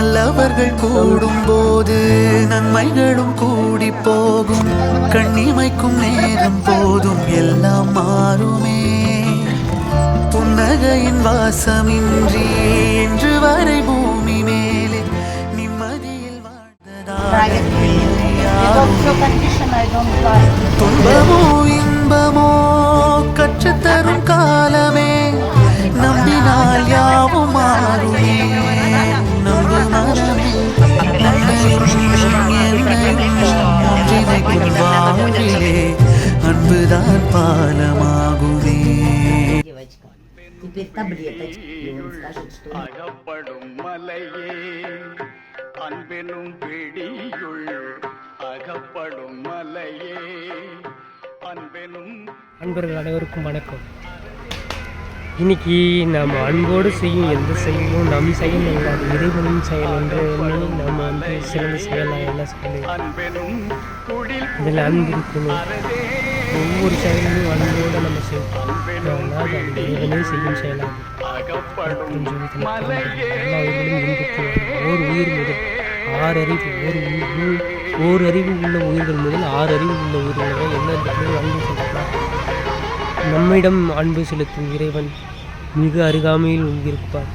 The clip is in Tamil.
நல்லவர்கள் கூடும்போது நன்மைகளும் கூடி போகும். கண்ணிமைக்கும் நேரம் போதும் எல்லாம் மாறுமே. புன்னகையின் வாசமின்றி என்று வரை பூமி மேலே நிம்மதியில் like. துன்பமோ காலமாகுதே. அகப்படும் மலையே அன்பெனும் பிடியுள் அகப்படும் மலையே அன்பெனும் அன்பர்கள் அனைவருக்கும் வணக்கம். இன்னைக்கு நாம் அன்போடு செய்யும் எந்த செயலும் நம் செயல் இல்லை அது இறைவனின் செயல் என்று எண்ணி நம்ம வந்து சிறந்த செயலாக என்ன சொல்லி இதில் அன்பு இருக்கணும் ஒவ்வொரு செயலையும் அன்போடு நம்ம செய்யலாம் அது செய்யும் செயலாகும். அப்படின்னு சொல்லி எல்லா ஓர் உயிர் முதல் ஆறு அறிவு ஒரு உயிர் ஓர் அறிவு உள்ள உயிர்கள் முதல் ஆறு அறிவு உள்ள உயிர்கள் என்ன எல்லா இடத்துலையும் அன்பு செலுத்தலாம் நம்மிடம் அன்பு செலுத்தும் இறைவன் மிக அருகாமையில் இருப்பார்